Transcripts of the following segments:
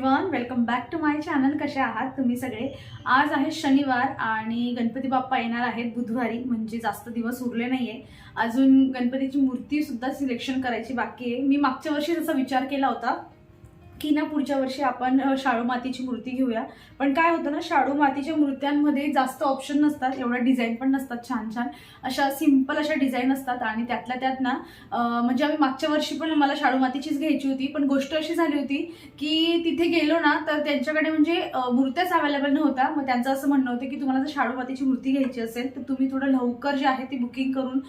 Everyone welcome back to my channel कसे आहात तुम्ही सगळे? आज आहे शनिवार आणि गणपती बाप्पा येणार आहेत बुधवारी. म्हणजे जास्त दिवस उरले नाहीये. अजून गणपतीची मूर्ती सुद्धा सिलेक्शन करायची बाकी आहे. मी मागच्या वर्षी त्याचा विचार केला होता. की ना पुढच्या वर्षी आपण शाळू मातीची मूर्ती घेऊया. पण काय होतं ना शाडू मातीच्या मूर्त्यांमध्ये जास्त ऑप्शन नसतात. एवढ्या डिझाईन पण नसतात छान छान. अशा सिंपल अशा डिझाईन असतात आणि त्यातल्या त्यात ना म्हणजे आम्ही मागच्या वर्षी पण मला शाळू मातीचीच घ्यायची होती. पण गोष्ट अशी झाली होती की तिथे गेलो ना तर त्यांच्याकडे म्हणजे मूर्त्याच अवेलेबल नव्हत्या. मग त्यांचं असं म्हणणं होतं की तुम्हाला जर शाडू मातीची मूर्ती घ्यायची असेल तर तुम्ही थोडं लवकर जे आहे ती बुकिंग करून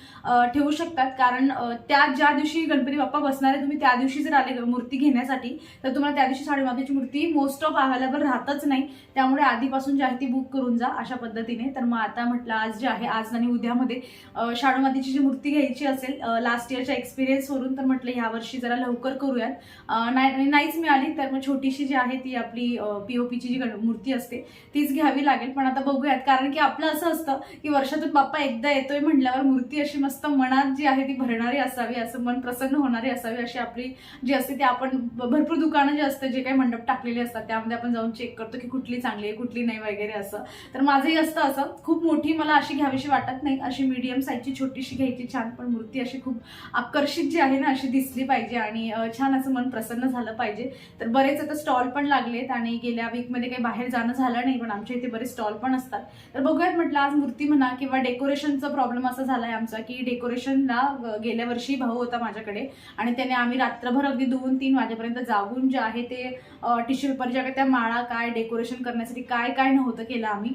ठेवू शकतात. कारण त्या ज्या दिवशी गणपती बाप्पा बसणार आहे तुम्ही त्या दिवशी जर आले मूर्ती घेण्यासाठी तर तुम्हाला त्या दिवशी शाडू मूर्ती मोस्ट ऑफ अवेलेबल राहतच नाही. त्यामुळे आधीपासून जी आहे ती बुक करून जा अशा पद्धतीने. तर मग आता म्हटलं आज जे आहे आज आणि उद्यामध्ये अ, शाडू मातीची जी मूर्ती घ्यायची असेल लास्ट इयरच्या एक्सपिरियन्सवरून तर म्हटलं यावर्षी जरा लवकर करूयात. नाही नाहीच मिळाली तर मग छोटीशी जी आहे ती आपली पीओपीची जी मूर्ती असते तीच घ्यावी लागेल. पण आता बघूयात कारण की आपलं असं असतं की वर्षातून बाप्पा एकदा येतोय म्हटल्यावर मूर्ती अशी मस्त मनात जी आहे ती भरणारी असावी असं मन प्रसन्न होणारी असावी अशी आपली जी असते ती आपण भरपूर दुकानं जे असतं जे काही मंडप टाकलेले असतात त्यामध्ये आपण जाऊन चेक करतो की कुठली चांगली आहे कुठली नाही वगैरे असं. तर माझंही असतं असं. खूप मोठी मला अशी घ्यावीशी वाटत नाही. अशी मीडियम साईजची छोटीशी घ्यायची. छान पण मूर्ती अशी खूप आकर्षित जी आहे ना अशी दिसली पाहिजे आणि छान असं मन प्रसन्न झालं पाहिजे. तर बरेच आता स्टॉल पण लागलेत आणि गेल्या वीकमध्ये काही बाहेर जाणं झालं नाही पण आमच्या इथे बरेच स्टॉल पण असतात. तर बघूयात म्हटलं आज मूर्ती म्हणा किंवा डेकोरेशनचा प्रॉब्लेम असा झाला आहे आमचा की डेकोरेशनला गेल्या वर्षी भाऊ होता माझ्याकडे आणि त्याने आम्ही रात्रभर अगदी दोन तीन वाजेपर्यंत जागून जे आहे ते टिश्यू पेपरच्या त्या माळा काय डेकोरेशन करण्यासाठी काय काय नव्हतं केलं आम्ही.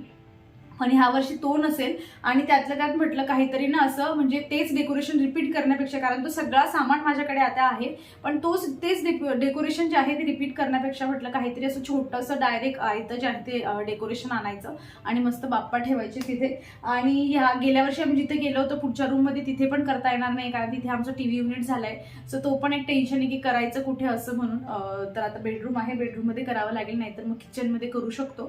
आणि ह्या वर्षी तो नसेल. आणि त्यातल्या त्यात म्हटलं काहीतरी ना असं म्हणजे तेच डेकोरेशन रिपीट करण्यापेक्षा कारण तो सगळा सामान माझ्याकडे आता आहे पण तोच तेच डेकोरेशन जे आहे ते रिपीट करण्यापेक्षा म्हटलं काहीतरी असं छोटंसं डायरेक्ट आहे जे आहे ते डेकोरेशन आणायचं आणि मस्त बाप्पा ठेवायचे तिथे. आणि ह्या गेल्या वर्षी आम्ही जिथे गेलो होतो पुढच्या रूममध्ये तिथे पण करता येणार नाही कारण तिथे आमचं टी व्ही युनिट झालंय. सो तो पण एक टेन्शन आहे की करायचं कुठे असं म्हणून. तर आता बेडरूम आहे बेडरूममध्ये करावं लागेल नाहीतर मग किचनमध्ये करू शकतो.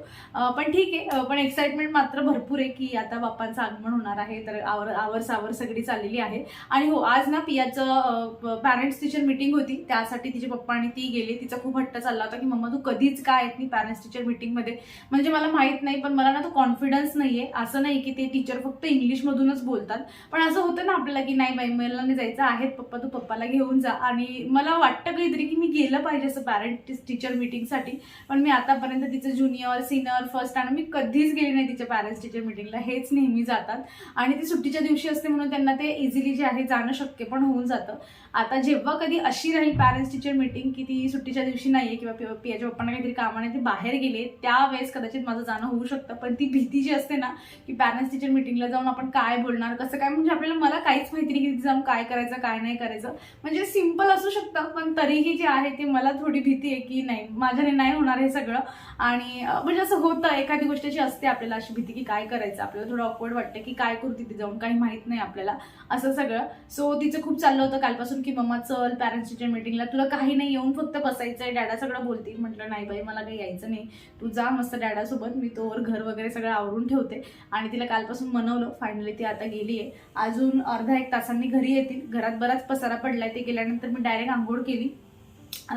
पण ठीक आहे पण एक्साइटमेंट मात्र भरपूर आहे की आता बाप्पांचं आगमन होणार आहे तर आवर आवर सावर सगळी चाललेली आहे. आणि हो आज ना पियाचं पॅरेंट्स टीचर मिटिंग होती. त्यासाठी तिचे पप्पा आणि ती गेली. तिचा खूप हट्ट चालला होता की मम्मा तू कधीच काय येत नाही पॅरेंट्स टीचर मिटिंगमध्ये म्हणजे मला माहीत नाही पण मला ना तो कॉन्फिडन्स नाही आहे असं नाही की ते टीचर फक्त इंग्लिशमधूनच बोलतात. पण असं होतं ना आपल्याला की नाही बाई मला नाही जायचं आहेत पप्पा तू पप्पाला घेऊन जा. आणि मला वाटतं काहीतरी की मी गेलं पाहिजे असं पॅरेंट टीचर मिटिंगसाठी पण मी आतापर्यंत तिचं ज्युनियर सिनियर फर्स्ट आणि मी कधीच गेली नाही तिच्या पॅरेंट्स टीचर मिटिंगला हेच नेहमी जातात. आणि ती सुट्टीच्या दिवशी असते म्हणून त्यांना ते इझिली जे आहे जाणं शक्य पण होऊन जातं. आता जेव्हा कधी अशी राहील पॅरेंट्स टीचर मिटिंग की ती सुट्टीच्या दिवशी नाहीये किंवा पि- पियाच्या पप्पांना काहीतरी कामाने ते बाहेर गेले त्यावेळेस कदाचित माझं जाणं होऊ शकतं. पण ती भीती जी असते ना की पॅरेंट्स टीचर मिटिंगला जाऊन आपण काय बोलणार कसं काय म्हणजे आपल्याला मला काहीच माहिती नाही की तिथे जाऊन काय करायचं काय नाही करायचं. म्हणजे सिंपल असू शकतं पण तरीही जे आहे ते मला थोडी भीती आहे की नाही माझ्याने नाही होणार हे सगळं. आणि म्हणजे असं होतं एखादी गोष्टीची असते आपल्याला अशी भीती की काय करायचं? आपल्याला थोडं ऑकवर्ड वाटतं की काय करू तिथे जाऊन? काही माहीत नाही आपल्याला. असं सगळं. सो तिचं खूप चाललं होतं कालपासून की मम्मा चल पॅरेंट्स टीचर मिटिंगला तुला काही नाही. येऊन फक्त बसायचं आहे डॅडा सगळं बोलतील. म्हटलं नाही बाई मला काही यायचं नाही. तू जा मस्त डॅडासोबत मी तोवर घर वगैरे सगळं आवरून ठेवते. आणि तिला कालपासून मनवलं फायनली ती आता गेली आहे. अजून अर्धा एक तासांनी घरी येतील. घरात बराच पसारा पडलाय. ते गेल्यानंतर मी डायरेक्ट आंघोळ केली.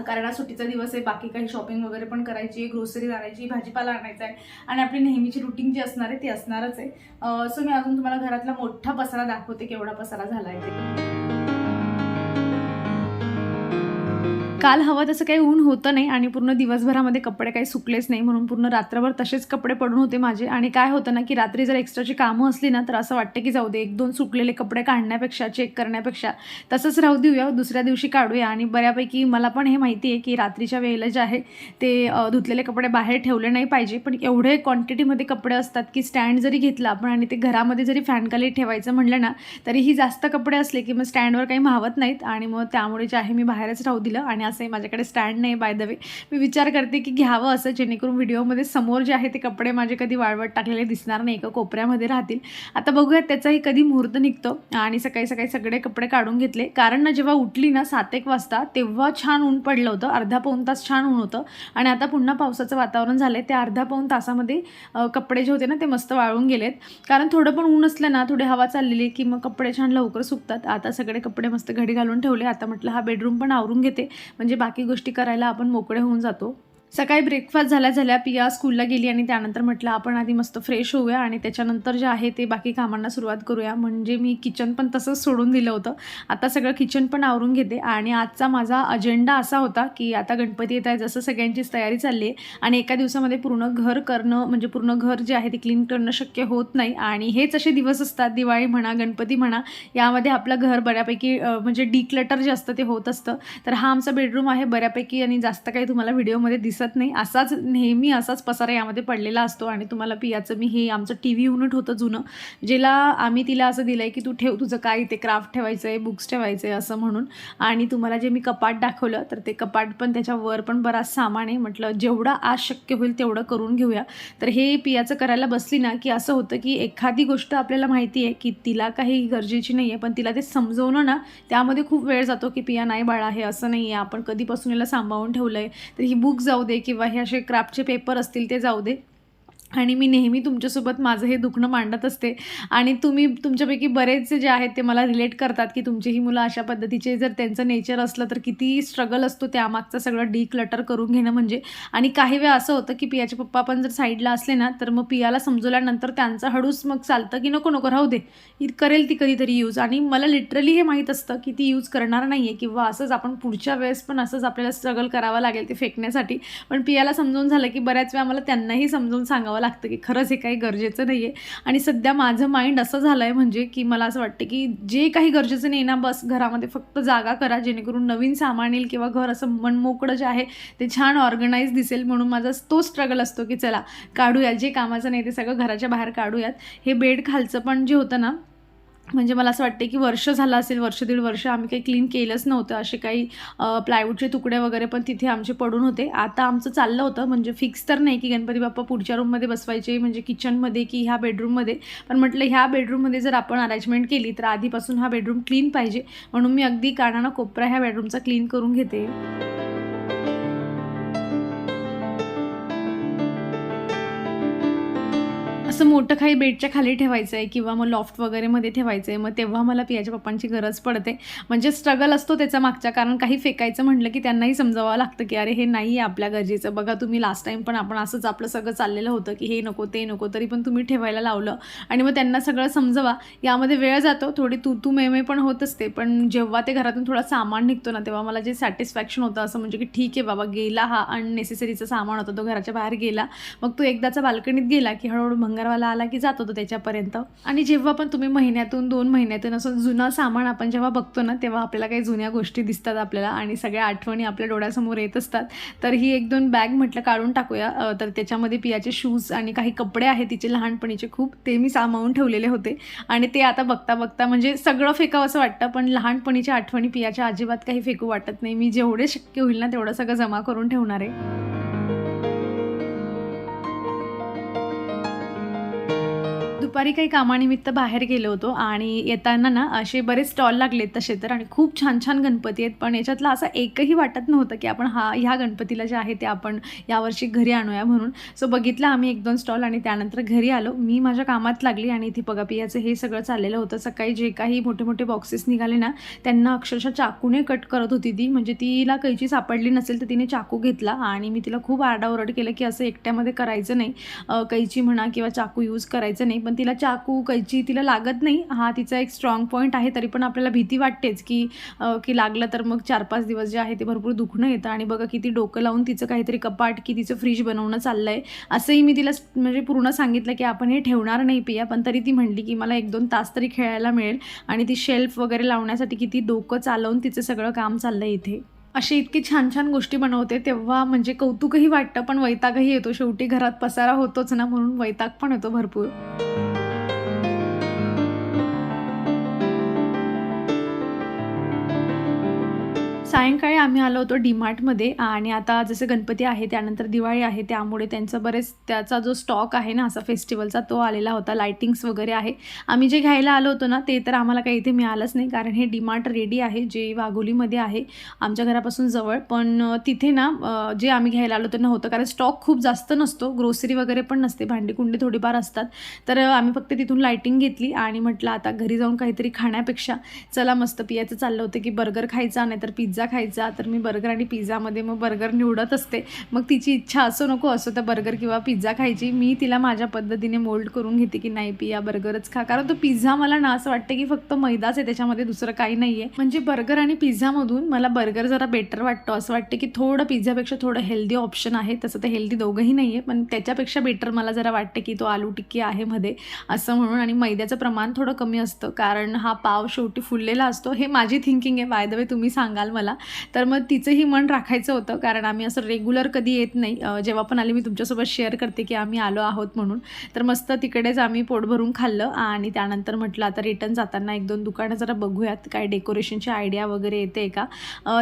कारण आज सुट्टीचा दिवस आहे बाकी काही शॉपिंग वगैरे पण करायची आहे ग्रोसरी आणायची भाजीपाला आणायचा आहे आणि आपली नेहमीची रुटीन जी असणार आहे ती असणारच आहे. सो मी अजून तुम्हाला घरातला मोठा पसारा दाखवते केवढा पसारा झाला आहे ते. काल हवं तसं काही ऊन होतं नाही आणि पूर्ण दिवसभरामध्ये कपडे काही सुकलेच नाही म्हणून पूर्ण रात्रभर तसेच कपडे पडून होते माझे. आणि काय होतं ना की रात्री जर एक्स्ट्राची कामं असली ना तर असं वाटतं की जाऊ दे एक दोन सुकलेले कपडे काढण्यापेक्षा चेक करण्यापेक्षा तसंच राहू देऊया दुसऱ्या दिवशी काढूया. आणि बऱ्यापैकी मला पण हे माहिती आहे की रात्रीच्या वेळेला जे आहे ते धुतलेले कपडे बाहेर ठेवले नाही पाहिजे. पण एवढे क्वांटिटीमध्ये कपडे असतात की स्टँड जरी घेतला आपण आणि ते घरामध्ये जरी फॅनखाली ठेवायचं म्हणलं ना तरीही जास्त कपडे असले की मग स्टँडवर काही मावत नाहीत. आणि मग त्यामुळे जे आहे मी बाहेरच राहू दिलं. आणि असंही माझ्याकडे स्टँड नाही बाय द वे मी विचार करते की घ्यावं असं जेणेकरून व्हिडिओमध्ये समोर जे आहे ते कपडे माझे कधी वाळवट टाकलेले दिसणार नाही एका कोपऱ्यामध्ये राहतील. आता बघूयात त्याचाही कधी मुहूर्त निघतो आणि सकाळी सकाळी सगळे कपडे काढून घेतले. कारण ना जेव्हा उठली ना सात एक वाजता तेव्हा छान ऊन पडलं होतं. अर्धा पाऊन तास छान ऊन होतं. आणि आता पुन्हा पावसाचं वातावरण झालं आहे त्या अर्धा पाऊण तासामध्ये कपडे जे होते ना ते मस्त वाळून गेलेत. कारण थोडं पण ऊन असलं ना थोडी हवा चाललेली की मग कपडे छान लवकर सुकतात. आता सगळे कपडे मस्त घडी घालून ठेवले. आता म्हटलं हा बेडरूम पण आवरून घेते. म्हणजे बाकी गोष्टी करायला आपण मोकळे होऊन जातो. सकाळी ब्रेकफास्ट झाल्या झाल्या पिया स्कूलला गेली आणि त्यानंतर म्हटलं आपण आधी मस्त फ्रेश होऊया आणि त्याच्यानंतर जे आहे ते बाकी कामांना सुरुवात करूया. म्हणजे मी किचन पण तसंच सोडून दिलं होतं. आता सगळं किचन पण आवरून घेते आणि आजचा माझा अजेंडा असा होता की आता गणपती येत आहे जसं सगळ्यांचीच तयारी चालली आहे आणि एका दिवसामध्ये पूर्ण घर करणं म्हणजे पूर्ण घर जे आहे ते क्लीन करणं शक्य होत नाही आणि हेच असे दिवस असतात दिवाळी म्हणा गणपती म्हणा यामध्ये आपलं घर बऱ्यापैकी म्हणजे डिक्लटर जे असतं ते होत असतं. तर हा आमचा बेडरूम आहे बऱ्यापैकी आणि जास्त काही तुम्हाला व्हिडिओमध्ये दिसत दिसत नाही. असाच नेहमी असाच पसारा यामध्ये पडलेला असतो आणि तुम्हाला पियाचं मी हे आमचं टी व्ही युनिट होतं जुनं ज्याला आम्ही तिला असं दिलं आहे की तू ठेव तुझं काय ते क्राफ्ट ठेवायचं आहे बुक्स ठेवायचं आहे असं म्हणून. आणि तुम्हाला जे मी कपाट दाखवलं तर ते कपाट पण त्याच्यावर पण बराच सामान आहे. म्हटलं जेवढं आज शक्य होईल तेवढं करून घेऊया. तर हे पियाचं करायला बसली ना की असं होतं की एखादी गोष्ट आपल्याला माहिती आहे की तिला काही गरजेची नाही आहे पण तिला ते समजवणं ना त्यामध्ये खूप वेळ जातो की पिया नाही बाळा हे असं नाही आहे आपण कधीपासून याला सांभाळून ठेवलं आहे तर ही बुक जाऊ दे किंवा हे असे क्राफ्टचे पेपर असतील ते जाऊ दे. आणि मी नेहमी तुमच्यासोबत माझं हे दुखणं मांडत असते. आणि तुम्ही तुमच्यापैकी बरेचसे जे आहेत ते मला रिलेट करतात की तुमची ही मुलं अशा पद्धतीचे जर त्यांचं नेचर असलं तर किती स्ट्रगल असतो त्यामागचं सगळं डिक्लटर करून घेणं म्हणजे. आणि काही वेळा असं होतं की पियाचे पप्पा पण जर साईडला असले ना तर मग पियाला समजवल्यानंतर त्यांचं हळूच मग चालतं की नको नको राहू दे. ही करेल ती कधीतरी यूज आणि मला लिटरली हे माहीत असतं की ती यूज करणार नाही आहे किंवा असंच आपण पुढच्या वेळेस पण असंच आपल्याला स्ट्रगल करावं लागेल ते फेकण्यासाठी. पण पियाला समजून झालं की बऱ्याच वेळा मला त्यांनाही समजून सांगावं लागतं की खरंच हे काही गरजेचं नाही आहे आणि सध्या माझं माइंड असं झालं आहे म्हणजे की मला असं वाटतं की जे काही गरजेचं नाही ना बस घरामध्ये फक्त जागा करा जेणेकरून नवीन सामान येईल किंवा घर असं मनमोकळं जे आहे ते छान ऑर्गनाईज दिसेल. म्हणून माझा तो स्ट्रगल असतो की चला काढूया. जे कामाचं नाही ते सगळं घराच्या बाहेर काढूयात. हे बेड खालचं पण जे होतं ना म्हणजे मला असं वाटते की वर्ष झालं असेल वर्ष दीड वर्ष आम्ही काही क्लीन केलंच नव्हतं. असे काही प्लायवूडचे तुकडे वगैरे पण तिथे आमचे पडून होते. आता आमचं चाललं होतं म्हणजे फिक्स तर नाही की गणपती बाप्पा पुढच्या रूममध्ये बसवायचे म्हणजे किचनमध्ये की ह्या बेडरूममध्ये पण म्हटलं ह्या बेडरूममध्ये जर आपण अरेंजमेंट केली तर आधीपासून हा बेडरूम क्लीन पाहिजे. म्हणून मी अगदी कानानं कोपरा ह्या बेडरूमचा क्लीन करून घेते. असं मोठं काही बेडच्या खाली ठेवायचं आहे किंवा मग लॉफ्ट वगैरेमध्ये ठेवायचं आहे मग तेव्हा मला पियाच्या पप्पांची गरज पडते. म्हणजे स्ट्रगल असतो त्याचा मागच्या कारण काही फेकायचं म्हटलं की त्यांनाही समजावं लागतं की अरे हे नाही आहे आपल्या गरजेचं. बघा तुम्ही लास्ट टाईम पण आपण असंच आपलं सगळं चाललेलं होतं की हे नको ते नको तरी पण तुम्ही ठेवायला लावलं. आणि मग त्यांना सगळं समजवा. यामध्ये वेळ जातो थोडी तू तू मेमे पण होत असते पण जेव्हा ते घरातून थोडा सामान निघतो ना तेव्हा मला जे सॅटिस्फॅक्शन होतं असं म्हणजे की ठीक आहे बाबा गेला हा अननेसेसरीचं सामान होतं तो घराच्या बाहेर गेला. मग तो एकदाचा बाल्कनीत गेला की हळूहळू भंगारवाला आला की जातो तो त्याच्यापर्यंत. आणि जेव्हा पण तुम्ही महिन्यातून दोन महिन्यातून असं जुनं सामान आपण जेव्हा बघतो ना तेव्हा आपल्याला काही जुन्या गोष्टी दिसतात आपल्याला आणि सगळ्या आठवणी आपल्या डोळ्यासमोर येत असतात. तर ही एक दोन बॅग म्हटलं काढून टाकूया. तर त्याच्यामध्ये पियाचे शूज आणि काही कपडे आहेत तिचे लहानपणीचे खूप ते मी सामावून ठेवलेले होते. आणि ते आता बघता बघता म्हणजे सगळं फेकावं असं वाटतं पण लहानपणीच्या आठवणी पियाच्या अजिबात काही फेकू वाटत नाही. मी जेवढे शक्य होईल ना तेवढं सगळं जमा करून ठेवणार आहे. दुपारी काही कामानिमित्त बाहेर गेलो होतो आणि येताना ना असे बरेच स्टॉल लागलेत तसे तर आणि खूप छान छान गणपती आहेत. पण याच्यातला असा एकही वाटत नव्हतं की आपण हा ह्या गणपतीला जे आहे ते आपण यावर्षी घरी आणूया म्हणून. सो बघितलं आम्ही एक दोन स्टॉल आणि त्यानंतर घरी आलो. मी माझ्या कामात लागली आणि इथे बघा पियाचं हे सगळं चाललेलं होतं. सकाळी जे काही मोठे मोठे बॉक्सेस निघाले ना त्यांना अक्षरशः चाकूने कट करत होती ती. म्हणजे तिला कैची सापडली नसेल तर तिने चाकू घेतला आणि मी तिला खूप आरडाओरड केलं की असं एकट्यामध्ये करायचं नाही. कैची म्हणा किंवा चाकू यूज करायचं नाही. पण तिला चाकू कैची तिला लागत नाही. हा तिचा एक स्ट्रॉंग पॉईंट आहे तरी पण आपल्याला भीती वाटतेच की की लागलं तर मग चार पाच दिवस जे आहे ते भरपूर दुखणं येतं आणि बघा किती डोकं लावून तिचं काहीतरी कपाट की तिचं फ्रीज बनवणं चाललं आहे असंही मी तिला म्हणजे पूर्ण सांगितलं की आपण हे ठेवणार नाही पिया पण तरी ती म्हणली की मला एक दोन तास तरी खेळायला मिळेल आणि ती शेल्फ वगैरे लावण्यासाठी किती डोकं चालवून तिचं सगळं काम चाललं आहे इथे. अशी इतकी छान छान गोष्टी बनवते तेव्हा म्हणजे कौतुकही वाटतं पण वैतागही येतो. शेवटी घरात पसारा होतोच ना म्हणून वैताग पण येतो भरपूर. सायंकाळी आम्ही आलो होतो डीमार्टमध्ये आणि आता जसे गणपती आहे त्यानंतर दिवाळी आहे त्यामुळे त्यांचं बरेच त्याचा जो स्टॉक आहे ना असा फेस्टिवलचा तो आलेला होता लायटिंग्स वगैरे आहे. आम्ही जे घ्यायला आलो होतो ना ते तर आम्हाला काही इथे मिळालंच नाही कारण हे डीमार्ट रेडी आहे जे वाघोलीमध्ये आहे आमच्या घरापासून जवळ. पण तिथे ना जे आम्ही घ्यायला आलो होतं नव्हतं कारण स्टॉक खूप जास्त नसतो ग्रोसरी वगैरे पण नसते भांडी कुंडी थोडीफार असतात. तर आम्ही फक्त तिथून लायटिंग घेतली आणि म्हटलं आता घरी जाऊन काहीतरी खाण्यापेक्षा चला मस्त पियाचं चाललं होतं की बर्गर खायचा नाही तर पिझ्झा खायचा तर मी बर्गर आणि पिझ्झामध्ये मग बर्गर निवडत असते. मग तिची इच्छा असो नको असो तर बर्गर किंवा पिझ्झा खायची. मी तिला माझ्या पद्धतीने मोल्ड करून घेते की नाही पिया बर्गरच खा. कारण तो पिझ्झा मला ना असं वाटतं की फक्त मैदाच आहे त्याच्यामध्ये दुसरं काही नाही आहे म्हणजे बर्गर आणि पिझ्झामधून मला बर्गर जरा बेटर वाटतं. असं वाटतं की थोडं पिझ्झापेक्षा थोडं हेल्दी ऑप्शन आहे. तसं तर हेल्दी दोघंही नाही आहे पण त्याच्यापेक्षा बेटर मला जरा वाटतं की तो आलू टिक्की आहे मध्ये असं म्हणून. आणि मैद्याचं प्रमाण थोडं कमी असतं. कारण हा पाव शेवटी फुललेला असतो. हे माझी थिंकिंग आहे. बाय द वे तुम्ही सांगाल मला. तर मग तिचंही मन राखायचं होतं कारण आम्ही असं रेग्युलर कधी येत नाही. जेव्हा पण आले मी तुमच्यासोबत शेअर करते की आम्ही आलो आहोत म्हणून. तर मस्त तिकडेच आम्ही पोट भरून खाल्लं आणि त्यानंतर म्हटलं आता रिटर्न जाताना एक दोन दुकानं जरा बघूयात काय डेकोरेशनची आयडिया वगैरे येते का?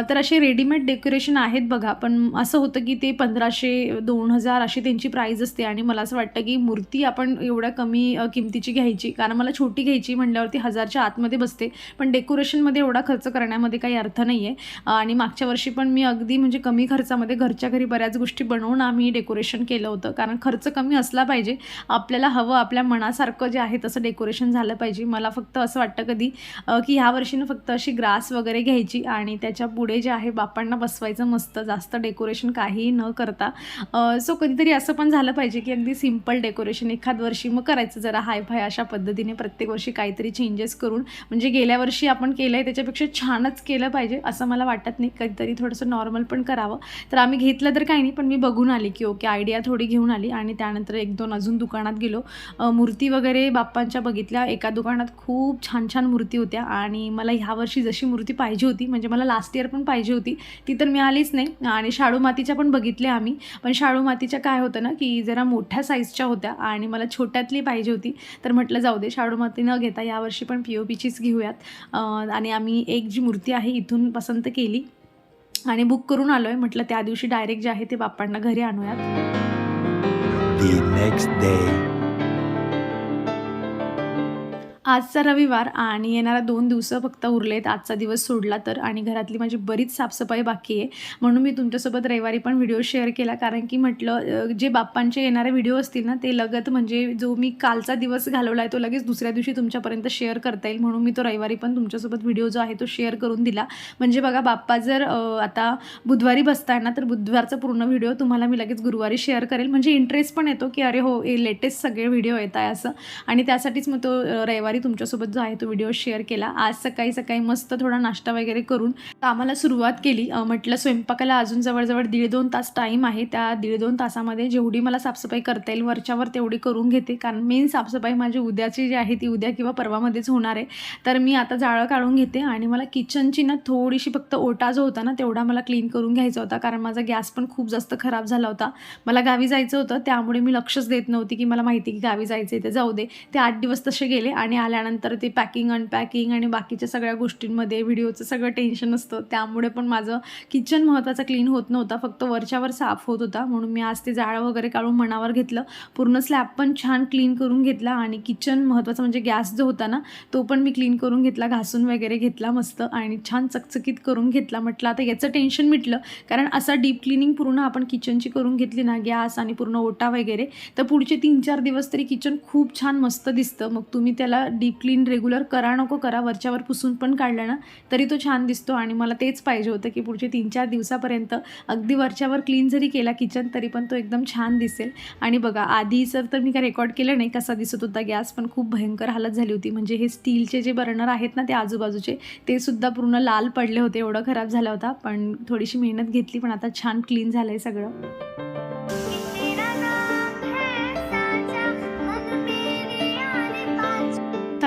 तर असे रेडीमेड डेकोरेशन आहेत बघा पण असं होतं की ते पंधराशे दोन हजार अशी त्यांची प्राईज असते आणि मला असं वाटतं की मूर्ती आपण एवढ्या कमी किमतीची घ्यायची. कारण मला छोटी घ्यायची म्हटल्यावरती हजारच्या आतमध्ये बसते पण डेकोरेशनमध्ये एवढा खर्च करण्यामध्ये काही अर्थ नाही आहे आणि मागच्या वर्षी पण मी अगदी म्हणजे कमी खर्चामध्ये घरच्या घरी बऱ्याच गोष्टी बनवून आम्ही डेकोरेशन केलं होतं. कारण खर्च कमी असला पाहिजे. आपल्याला हवं आपल्या मनासारखं जे आहे तसं डेकोरेशन झालं पाहिजे. मला फक्त असं वाटतं कधी की ह्या वर्षीनं फक्त अशी ग्रास वगैरे घ्यायची आणि त्याच्या पुढे जे आहे बापांना बसवायचं मस्त जास्त डेकोरेशन काहीही न करता. सो कधीतरी असं पण झालं पाहिजे की अगदी सिंपल डेकोरेशन एखाद वर्षी मग करायचं जरा हाय फाय अशा पद्धतीने प्रत्येक वर्षी काहीतरी चेंजेस करून. म्हणजे गेल्या वर्षी आपण केलं आहे त्याच्यापेक्षा छानच केलं पाहिजे असं मला वाटत नाही कधीतरी थोडंसं नॉर्मल पण करावं. तर आम्ही घेतलं तर काही नाही पण मी बघून आली की ओके आयडिया थोडी घेऊन आली. आणि त्यानंतर एक दोन अजून दुकानात गेलो. मूर्ती वगैरे बाप्पांच्या बघितल्या. एका दुकानात खूप छान छान मूर्ती होत्या. आणि मला ह्या वर्षी जशी मूर्ती पाहिजे होती म्हणजे मला लास्ट इयर पण पाहिजे होती ती तर मिळालीच नाही. आणि शाडू मातीच्या पण बघितल्या आम्ही. पण शाडू मातीच्या काय होतं ना की जरा मोठ्या साईजच्या होत्या आणि मला छोट्यातली पाहिजे होती. तर म्हटलं जाऊ दे शाडू माती न घेता यावर्षी पण पी ओ पीचीच घेऊयात. आणि आम्ही एक जी मूर्ती आहे इथून पसंत केली. आणि बुक करून आलो आहे म्हटलं त्या दिवशी डायरेक्ट जे आहे ते बाप्पांना घरी आणूयात. आजचा रविवार आणि येणारा दोन दिवसं फक्त उरलेत आजचा दिवस सोडला तर. आणि घरातली माझी बरीच साफसफाई बाकी आहे. म्हणून मी तुमच्यासोबत रविवारी पण व्हिडिओ शेअर केला. कारण की म्हटलं जे बाप्पांचे येणारे व्हिडिओ असतील ना ते लगत म्हणजे जो मी कालचा दिवस घालवला आहे तो लगेच दुसऱ्या दिवशी तुमच्यापर्यंत शेअर करता येईल. म्हणून मी तो रविवारी पण तुमच्यासोबत व्हिडिओ जो आहे तो शेअर करून दिला. म्हणजे बघा बाप्पा जर आता बुधवारी बसताय ना तर बुधवारचा पूर्ण व्हिडिओ तुम्हाला मी लगेच गुरुवारी शेअर करेल. म्हणजे इंटरेस्ट पण येतो की अरे हो हे लेटेस्ट सगळे व्हिडिओ येत आहे असं. आणि त्यासाठीच मग तो रविवारी रविवारी तुमच्यासोबत जो आहे तो व्हिडिओ शेअर केला. आज सकाळी सकाळी मस्त थोडा नाश्ता वगैरे करून कामाला सुरुवात केली. म्हटलं स्वयंपाकाला अजून जवळजवळ दीड दोन तास टाईम आहे. त्या दीड दोन तासामध्ये जेवढी मला साफसफाई करता येईल वरच्यावर तेवढी करून घेते. कारण मेन साफसफाई माझी उद्याची जी आहे ती उद्या किंवा परवामध्येच होणार आहे. तर मी आता जाळं काढून घेते आणि मला किचनची ना थोडीशी फक्त ओटा जो होता ना तेवढा मला क्लीन करून घ्यायचा होता. कारण माझा गॅस पण खूप जास्त खराब झाला होता. मला गावी जायचं होतं. त्यामुळे मी लक्षच देत नव्हती की मला माहिती की गावी जायचं आहे ते. जाऊ दे. ते आठ दिवस तसे गेले आणि आल्यानंतर ते पॅकिंग अनपॅकिंग आणि बाकीच्या सगळ्या गोष्टींमध्ये व्हिडिओचं सगळं टेन्शन असतं. त्यामुळे पण माझं किचन महत्त्वाचं क्लीन होत नव्हता. फक्त वरच्यावर साफ होत होता. म्हणून मी आज ते जाळं वगैरे काढून मनावर घेतलं. पूर्ण स्लॅब पण छान क्लीन करून घेतला आणि किचन महत्त्वाचं म्हणजे गॅस जो होता ना तो पण मी क्लीन करून घेतला. घासून वगैरे घेतला मस्त आणि छान चकचकीत करून घेतला. म्हटलं आता याचं टेन्शन मिटलं. कारण असं डीप क्लिनिंग पूर्ण आपण किचनची करून घेतली ना गॅस आणि पूर्ण ओटा वगैरे तर पुढचे तीन चार दिवस तरी किचन खूप छान मस्त दिसतं. मग तुम्ही त्याला डीप क्लीन रेग्युलर करा नको करा वरच्यावर पुसून पण काढलं ना तरी तो छान दिसतो. आणि मला तेच पाहिजे होतं की पुढचे तीन चार दिवसापर्यंत अगदी वरच्यावर क्लीन जरी केला किचन तरी पण तो एकदम छान दिसेल. आणि बघा आधी सर तर मी काय रेकॉर्ड केलं नाही कसा दिसत होता गॅस पण खूप भयंकर हालत झाली होती. म्हणजे हे स्टीलचे जे बर्नर आहेत ना ते आजूबाजूचे ते सुद्धा पूर्ण लाल पडले होते एवढं खराब झाला होता. पण थोडीशी मेहनत घेतली पण आता छान क्लीन झालं आहे सगळं.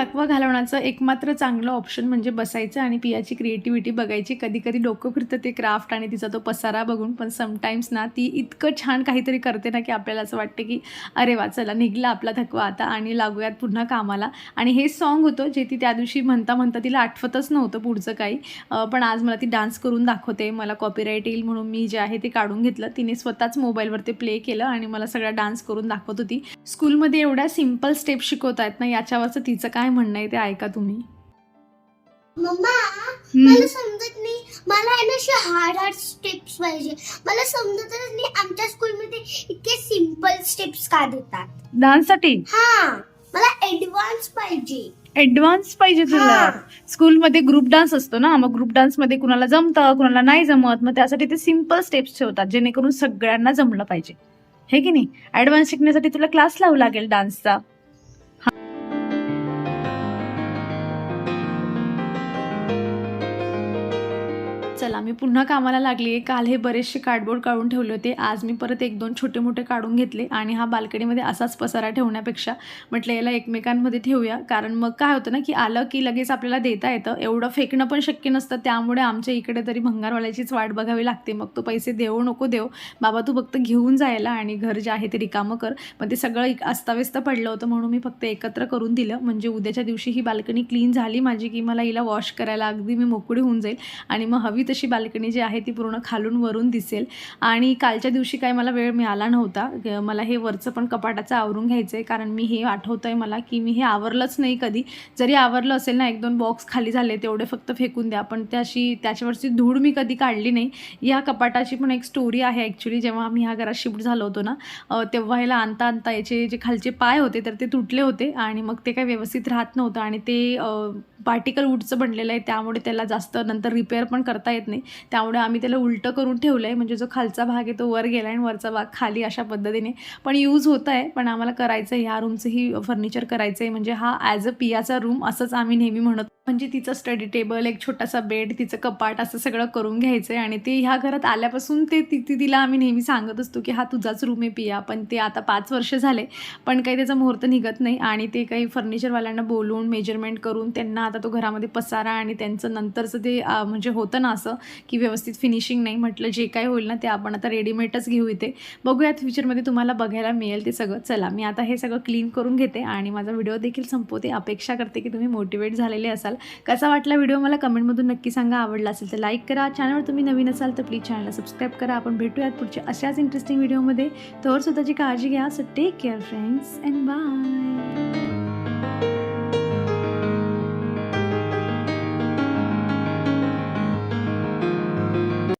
थकवा घालवण्याचं एकमात्र चांगलं ऑप्शन म्हणजे बसायचं आणि पियाची क्रिएटिव्हिटी बघायची. कधी कधी डोकं फिरतं ते क्राफ्ट आणि तिचा तो पसारा बघून पण समटाईम्स ना ती इतकं छान काहीतरी करते ना की आपल्याला असं वाटतं की अरे वा चला निघला आपला थकवा आता आणि लागूयात पुन्हा कामाला. आणि हे सॉन्ग होतं जे ती त्या दिवशी म्हणता म्हणता तिला आठवतच नव्हतं पुढचं काही. पण आज मला ती डान्स करून दाखवते. मला कॉपीराईट येईल म्हणून मी जे आहे ते काढून घेतलं. तिने स्वतःच मोबाईलवर ते प्ले केलं आणि मला सगळा डान्स करून दाखवत होती. स्कूलमध्ये एवढ्या सिंपल स्टेप शिकवत आहेत ना याच्यावरचं तिचं काय म्हणणं आहे ते ऐका तुम्ही. मम्मा मला समजत नाही. मला आहे ना असे हार्ड हार्ड स्टेप्स पाहिजे. मला समजतच नाही आमच्या स्कूलमध्ये इतके सिंपल स्टेप्स का देतात. डान्ससाठी हा मला ऍडव्हान्स पाहिजे. ऍडव्हान्स पाहिजे तुला. स्कूलमध्ये ग्रुप डान्स असतो ना मग ग्रुप डान्समध्ये कुणाला जमतं कुणाला नाही जमत मग त्यासाठी ते सिंपल स्टेप्स ठेवतात जेणेकरून सगळ्यांना जमलं पाहिजे. हे की नाही? ऍडव्हान्स शिकण्यासाठी तुला क्लास लावू लागेल डान्सचा चला मी पुन्हा कामाला लागली काल हे बरेचसे कार्डबोर्ड काढून ठेवले होते. आज मी परत एक दोन छोटे मोठे काढून घेतले आणि हा बाल्कनीमध्ये असाच पसारा ठेवण्यापेक्षा म्हटलं याला एकमेकांमध्ये ठेवूया. कारण मग काय होतं ना की आलं की लगेच आपल्याला देता येतं. एवढं फेकणं पण शक्य नसतं. त्यामुळे आमच्या इकडे तरी भंगारवाल्याचीच वाट बघावी लागते. मग तो पैसे देऊ नको देऊ. बाबा तू फक्त घेऊन जायला आणि घर जे आहे ते रिकामं कर. मग ते सगळं एक अस्ताव्यस्त पडलं होतं म्हणून मी फक्त एकत्र करून दिलं. म्हणजे उद्याच्या दिवशी ही बाल्कनी क्लीन झाली माझी की मला हिला वॉश करायला अगदी मी मोकळी होऊन जाईल. आणि मग हवी तशी बाल्कनी जी आहे ती पूर्ण खालून वरून दिसेल. आणि कालच्या दिवशी काय मला वेळ मिळाला नव्हता. मला हे वरचं पण कपाटाचं आवरून घ्यायचं आहे कारण मी हे आठवतं आहे मला की मी हे आवरलंच नाही कधी. जरी आवरलं असेल ना एक दोन बॉक्स खाली झाले तेवढे फक्त फेकून द्या. पण त्याशी त्याच्यावरची धूळ मी कधी काढली नाही. या कपाटाची पण एक स्टोरी आहे ॲक्च्युली जेव्हा आम्ही ह्या घरात शिफ्ट झालो होतो ना तेव्हा ह्याला आणता आणता याचे जे खालचे पाय होते तर ते तुटले होते. आणि मग ते काय व्यवस्थित राहत नव्हतं. आणि ते पार्टिकल वूडचं बनलेलं आहे. त्यामुळे त्याला जास्त नंतर रिपेअर पण करता येत नाही. त्यामुळे आम्ही त्याला उलटं करून ठेवलं आहे म्हणजे जो खालचा भाग आहे तो वर गेला आणि वरचा भाग खाली अशा पद्धतीने. पण यूज होत आहे पण आम्हाला करायचं आहे ह्या रूमचंही फर्निचर करायचं आहे म्हणजे हा ॲज अ पियाचा रूम असंच आम्ही नेहमी म्हणत म्हणजे तिचं स्टडी टेबल एक छोटासा बेड तिचं कपाट असं सगळं करून घ्यायचं आहे आणि ते ह्या घरात आल्यापासून ते ती तिला आम्ही नेहमी सांगत असतो की हा तुझाच रूम आहे पिया. पण ते आता पाच वर्ष झाले. पण काही त्याचा मुहूर्त निघत नाही. आणि ते काही फर्निचरवाल्यांना बोलून मेजरमेंट करून त्यांना आता तो घरामध्ये पसारा आणि त्यांचं नंतरचं ते म्हणजे होतं ना असं असं की व्यवस्थित फिनिशिंग नाही म्हटलं जे काय होईल ना ते आपण आता रेडीमेडच घेऊ इथे. बघूयात फ्युचरमध्ये तुम्हाला बघायला मिळेल ते सगळं. चला मी आता हे सगळं क्लीन करून घेते आणि माझा व्हिडिओ देखील संपवते. अपेक्षा करते की तुम्ही मोटिवेट झालेले असाल. कसा वाटला व्हिडिओ मला कमेंटमधून नक्की सांगा. आवडला असेल तर लाईक करा. चॅनलवर तुम्ही नवीन असाल तर प्लीज चॅनलला सबस्क्राईब करा. आपण भेटूयात पुढच्या अशाच इंटरेस्टिंग व्हिडिओमध्ये तर स्वतःची काळजी घ्या. So take care friends and bye